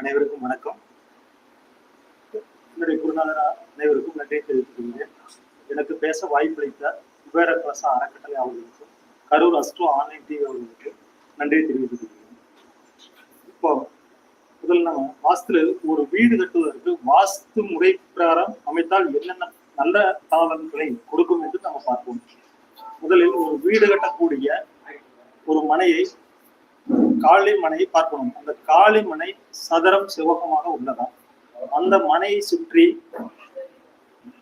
அனைவருக்கும் வணக்கம். என்னுடைய குருநாதர் அனைவருக்கும் நன்றி தெரிவித்துக்கொள்கிறேன். எனக்கு பேச வாய்ப்பளித்த குபேர கலச அறக்கட்டளை அவர்களுக்கும் கரூர் அஸ்ட்ரோ ஆன்லைன் டிவி அவர்களுக்கு நன்றி தெரிவித்துக்கொள்கிறேன். இப்போ முதல்ல நம்ம வாஸ்து ஒரு வீடு கட்டுவதற்கு வாஸ்து முறை பிரகாரம் அமைத்தால் என்னென்ன நல்ல தாளங்களை கொடுக்கும் என்று நம்ம பார்ப்போம். முதலில் ஒரு வீடு கட்டக்கூடிய ஒரு மனையை காளி மனையை பார்க்கணும். அந்த காளி மனை சதுரம் சிவகமாக உள்ளதா? அந்த மனையை சுற்றி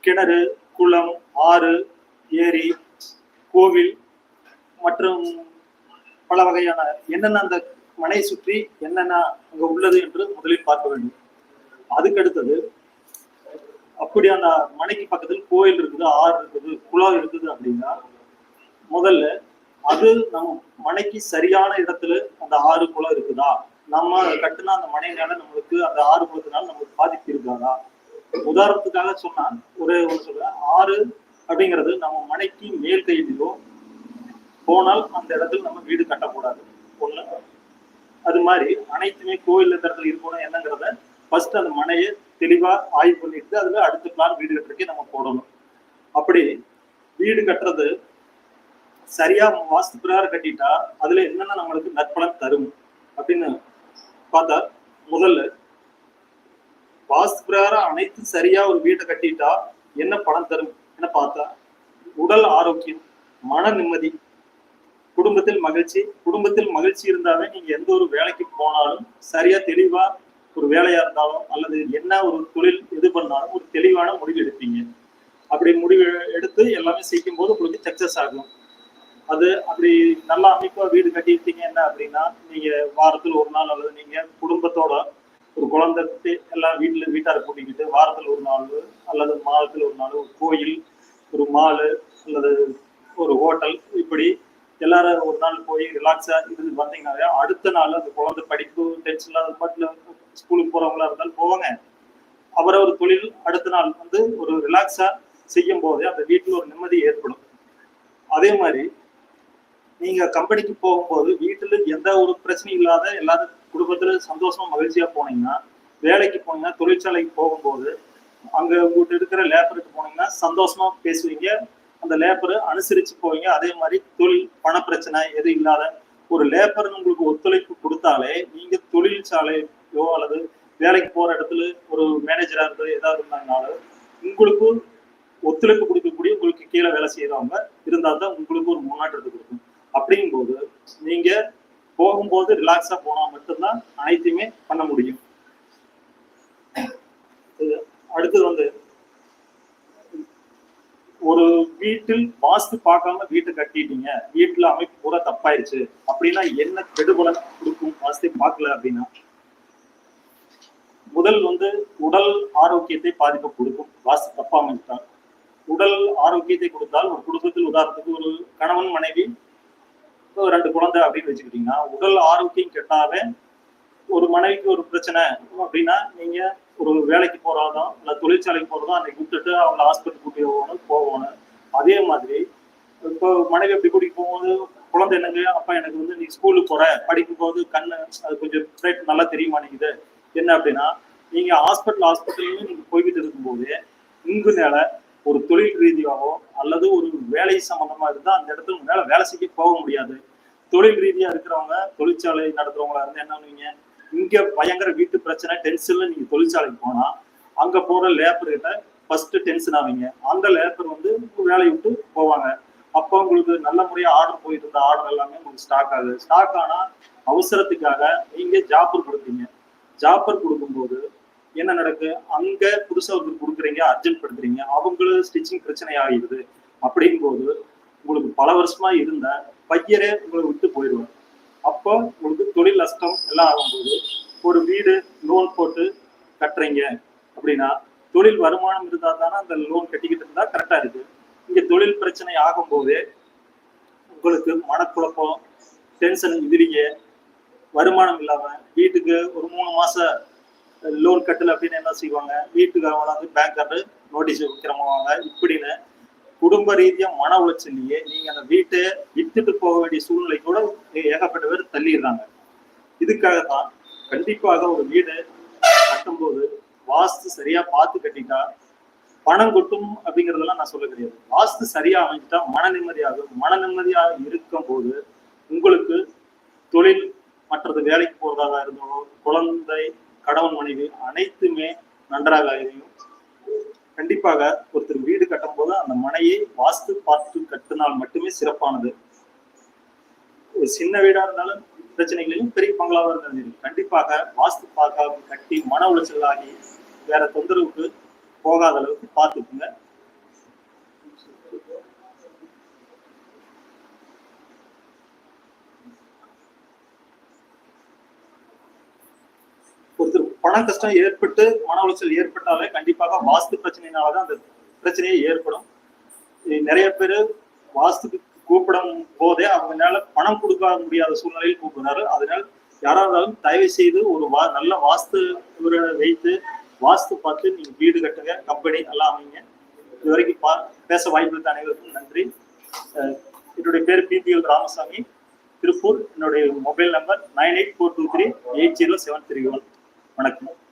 கிணறு குளம் ஆறு ஏரி கோவில் மற்றும் பல வகையான என்னென்ன அந்த மனையை சுற்றி என்னென்ன அங்க உள்ளது என்று முதலில் பார்க்க வேண்டும். அதுக்கு அடுத்தது அப்படி அந்த மனைக்கு பக்கத்தில் கோயில் இருக்குது ஆறு இருக்குது குளம் இருக்குது அப்படின்னா முதல்ல அது நம்ம மனைக்கு சரியான இடத்துல அந்த ஆறு குளம் இருக்குதா? நம்ம அதை கட்டுனா அந்த மனையினால நம்மளுக்கு அந்த ஆறு குளத்தினால நம்மளுக்கு பாதிப்பு இருக்காதா? உதாரணத்துக்காக சொன்னா ஒரு ஒன்று சொல்றேன். ஆறு அப்படிங்கிறது நம்ம மனைக்கு மேல் கையிலோ போனால் அந்த இடத்துல நம்ம வீடு கட்டக்கூடாது. ஒண்ணு. அது மாதிரி அனைத்துமே கோயில் இந்த இடத்துல இருக்கணும் என்னங்கிறத ஃபர்ஸ்ட் அந்த மனையை தெளிவா ஆய்வு பண்ணிட்டு அதுல அடுத்த பிளான் வீடு கட்டுறதுக்கே நம்ம போடணும். அப்படி வீடு கட்டுறது சரியா வாஸ்து பிரகாரம் கட்டிட்டா அதுல என்னென்ன நம்மளுக்கு நற்பலன் தரும் அப்படின்னு பார்த்தா முதல்ல வாஸ்து பிரகாரம் அனைத்து சரியா ஒரு வீட்டை கட்டிட்டா என்ன பலன் தரும் என்ன பார்த்தா உடல் ஆரோக்கியம் மன நிம்மதி குடும்பத்தில் மகிழ்ச்சி. குடும்பத்தில் மகிழ்ச்சி இருந்தாவே நீங்க எந்த ஒரு வேலைக்கு போனாலும் சரியா தெளிவா ஒரு வேலையா இருந்தாலும் அல்லது என்ன ஒரு தொழில் இது பண்ணாலும் ஒரு தெளிவான முடிவு எடுப்பீங்க. அப்படி முடிவு எடுத்து எல்லாமே செய்யும் போது உங்களுக்கு சக்சஸ் ஆகும். அது அப்படி நல்லா அமைப்பா வீடு கட்டியிருக்கீங்க என்ன அப்படின்னா நீங்க வாரத்தில் ஒரு நாள் அல்லது நீங்க குடும்பத்தோட ஒரு குழந்தை எல்லாம் வீட்டுல வீட்டார கூட்டிக்கிட்டு வாரத்தில் ஒரு நாள் அல்லது மாதத்தில் ஒரு நாள் ஒரு கோயில் ஒரு மாலு அல்லது ஒரு ஹோட்டல் இப்படி எல்லாரும் ஒரு நாள் போய் ரிலாக்ஸா இருந்து வந்தீங்கன்னாவே அடுத்த நாள் அந்த குழந்தை படிப்பு டென்ஷன்ல அது மட்டும் ஸ்கூலுக்கு போறவங்களா இருந்தாலும் போவாங்க. அவரவர் தொழில் அடுத்த நாள் வந்து ஒரு ரிலாக்ஸா செய்யும் போதே அந்த வீட்டுல ஒரு நிம்மதி ஏற்படும். அதே மாதிரி நீங்க கம்பெனிக்கு போகும்போது வீட்டுல எந்த ஒரு பிரச்சனையும் இல்லாத எல்லாரும் குடும்பத்துல சந்தோஷமா மகிழ்ச்சியா போனீங்கன்னா வேலைக்கு போனீங்கன்னா தொழிற்சாலைக்கு போகும்போது அங்க உங்கள்கிட்ட இருக்கிற லேபருக்கு போனீங்கன்னா சந்தோஷமா பேசுவீங்க. அந்த லேபர் அனுசரிச்சு போவீங்க. அதே மாதிரி தொழில் பண பிரச்சனை எதுவும் இல்லாத ஒரு லேபர் உங்களுக்கு ஒத்துழைப்பு கொடுத்தாலே நீங்க தொழிற்சாலையோ அல்லது வேலைக்கு போற இடத்துல ஒரு மேனேஜரா இருந்து ஏதாவது இருந்தாங்கனாலும் உங்களுக்கு ஒத்துழைப்பு கொடுக்கக்கூடிய உங்களுக்கு கீழே வேலை செய்யறவங்க இருந்தால் தான் உங்களுக்கு ஒரு முன்னேற்றத்தை கொடுக்கும். அப்படிங்கும்போது நீங்க போகும்போது ரிலாக்ஸா போனா மட்டும்தான் அனைத்தையுமே பண்ண முடியும். அடுத்தது வந்து ஒரு வீட்டில் வாஸ்து பார்க்காம வீட்டை கட்டிட்டீங்க வீட்டுல அமைப்பு பூரா தப்பாயிருச்சு அப்படின்னா என்ன கெடுபலன் கொடுக்கும் வாஸ்து பார்க்கல அப்படின்னா முதல் வந்து உடல் ஆரோக்கியத்தை பாதிப்பு கொடுக்கும். வாஸ்து தப்பா அமைத்தால் உடல் ஆரோக்கியத்தை கொடுத்தால் ஒரு குடும்பத்தில் உதாரணத்துக்கு ஒரு கணவன் மனைவி ரெண்டு குழந்தை அப்படின்னு வச்சுக்கிட்டீங்கன்னா உடல் ஆரோக்கியம் கெட்டாவே ஒரு மனைவிக்கு ஒரு பிரச்சனை அப்படின்னா நீங்க ஒரு வேலைக்கு போறதோ இல்ல தொழிற்சாலைக்கு போறதோ அன்னைக்கு விட்டுட்டு அவங்க ஹாஸ்பிட்டல் கூட்டி போகணும் போகணும். அதே மாதிரி இப்போ மனைவி எப்படி கூட்டிட்டு போகும்போது குழந்தை என்னங்க அப்பா எனக்கு வந்து நீ ஸ்கூலுக்கு போற படிக்கும் போது கண்ணு அது கொஞ்சம் பிரைட் நல்லா தெரிய மாட்டேங்குது என்ன அப்படின்னா நீங்க ஹாஸ்பிட்டல் ஹாஸ்பிட்டல்லையும் நீங்க போய்கிட்டு இருக்கும்போது உங்க மேல ஒரு தொழில் ரீதியாகவோ அல்லது ஒரு வேலை சம்பந்தமா இருந்தால் அந்த இடத்துல உங்களால வேலை செய்ய போக முடியாது. தொழில் ரீதியா இருக்கிறவங்க தொழிற்சாலை நடத்துறவங்களா இருந்தா என்ன பண்ணுவீங்க? இங்க பயங்கர வீட்டு பிரச்சனை டென்ஷன்ல நீங்க தொழிற்சாலைக்கு போனா அங்க போற லேபர் கிட்ட ஃபர்ஸ்ட் டென்ஷன் ஆவீங்க. அந்த லேபர் வந்து வேலையை விட்டு போவாங்க. அப்போ உங்களுக்கு நல்ல முறையா ஆர்டர் போயிட்டு இருந்த ஆர்டர் எல்லாமே உங்களுக்கு ஸ்டாக் ஆகுது. ஸ்டாக் ஆனா அவசரத்துக்காக நீங்க ஜாப்பர் கொடுப்பீங்க. ஜாப்பர் கொடுக்கும்போது என்ன நடக்கு? அங்க புதுசா ஒருத்தர் கொடுக்குறீங்க அர்ஜென்ட் படுத்துறீங்க அவங்களும் ஸ்டிச்சிங் பிரச்சனை ஆகிடுது அப்படிங்கும்போது உங்களுக்கு பல வருஷமா இருந்த பையரே உங்களை விட்டு போயிடுவார். அப்போ உங்களுக்கு தொழில் நஷ்டம் எல்லாம் ஆகும்போது ஒரு வீடு லோன் போட்டு கட்டுறீங்க அப்படின்னா தொழில் வருமானம் இருந்தா தானே அந்த லோன் கட்டிக்கிட்டு இருந்தா கரெக்டா இருக்கு. இங்க தொழில் பிரச்சனை ஆகும்போது உங்களுக்கு மனக்குழப்பம் டென்ஷன் இதுலயே வருமானம் இல்லாம வீட்டுக்கு ஒரு மூணு மாசம் லோன் கட்டல அப்படின்னு என்ன செய்வாங்க? வீட்டுக்காரங்க வந்து பேங்க் நோட்டீஸ் வைக்கிறவங்க இப்படின்னு குடும்ப ரீதியா மன உளைச்சல்லையே நீங்க அந்த வீட்டை வித்துட்டு போக வேண்டிய சூழ்நிலை கூட ஏகப்பட்ட பேர் தள்ளிடுறாங்க. இதுக்காக தான் கண்டிப்பாக ஒரு வீடு கட்டும்போது வாஸ்து சரியா பார்த்து கட்டிட்டா பணம் கொட்டும் அப்படிங்கறதெல்லாம் நான் சொல்ல கிடையாது. வாஸ்து சரியா அமைஞ்சிட்டா மன நிம்மதியாகும். மன நிம்மதியாக இருக்கும் போது உங்களுக்கு தொழில் மற்றது வேலைக்கு போறதாக இருந்தாலும் குழந்தை கணவன் மனைவி அனைத்துமே நன்றாக அமையும் கண்டிப்பாக ஒருத்தர் வீடு கட்டும் போது அந்த மனையை வாஸ்து பார்த்து கட்டினால் மட்டுமே சிறப்பானது. ஒரு சின்ன வீடா இருந்தாலும் பிரச்சனைகளையும் பெரிய பங்களாவா இருந்தாலும் சரி கண்டிப்பாக வாஸ்து பார்க்காம கட்டி மன உளைச்சல் ஆகி வேற தொந்தரவுக்கு போகாத அளவுக்கு பார்த்துக்குங்க ஒருத்தர் பண கஷ்டம் ஏற்பட்டு மன உளைச்சல் ஏற்பட்டாலே கண்டிப்பாக வாஸ்து பிரச்சனையினாலதான் அந்த பிரச்சனையே ஏற்படும். நிறைய பேர் வாஸ்துக்கு கூப்பிடும் போதே அவங்களால பணம் கொடுக்க முடியாத சூழ்நிலையில் கூப்பிடுறாரு. அதனால் யாரா இருந்தாலும் தயவு செய்து ஒரு வா நல்ல வாஸ்து இவரை வைத்து வாஸ்து பார்த்து நீங்க வீடு கட்டுங்க கம்பெனி எல்லாம் அமைங்க. இது வரைக்கும் பா பேச வாய்ப்பு அனைவருக்கும் நன்றி. என்னுடைய பேர் பிபிஎல் ராமசாமி. திருப்பூர். என்னுடைய mobile number nine eight four two three eight zero seven three one. வணக்கம்.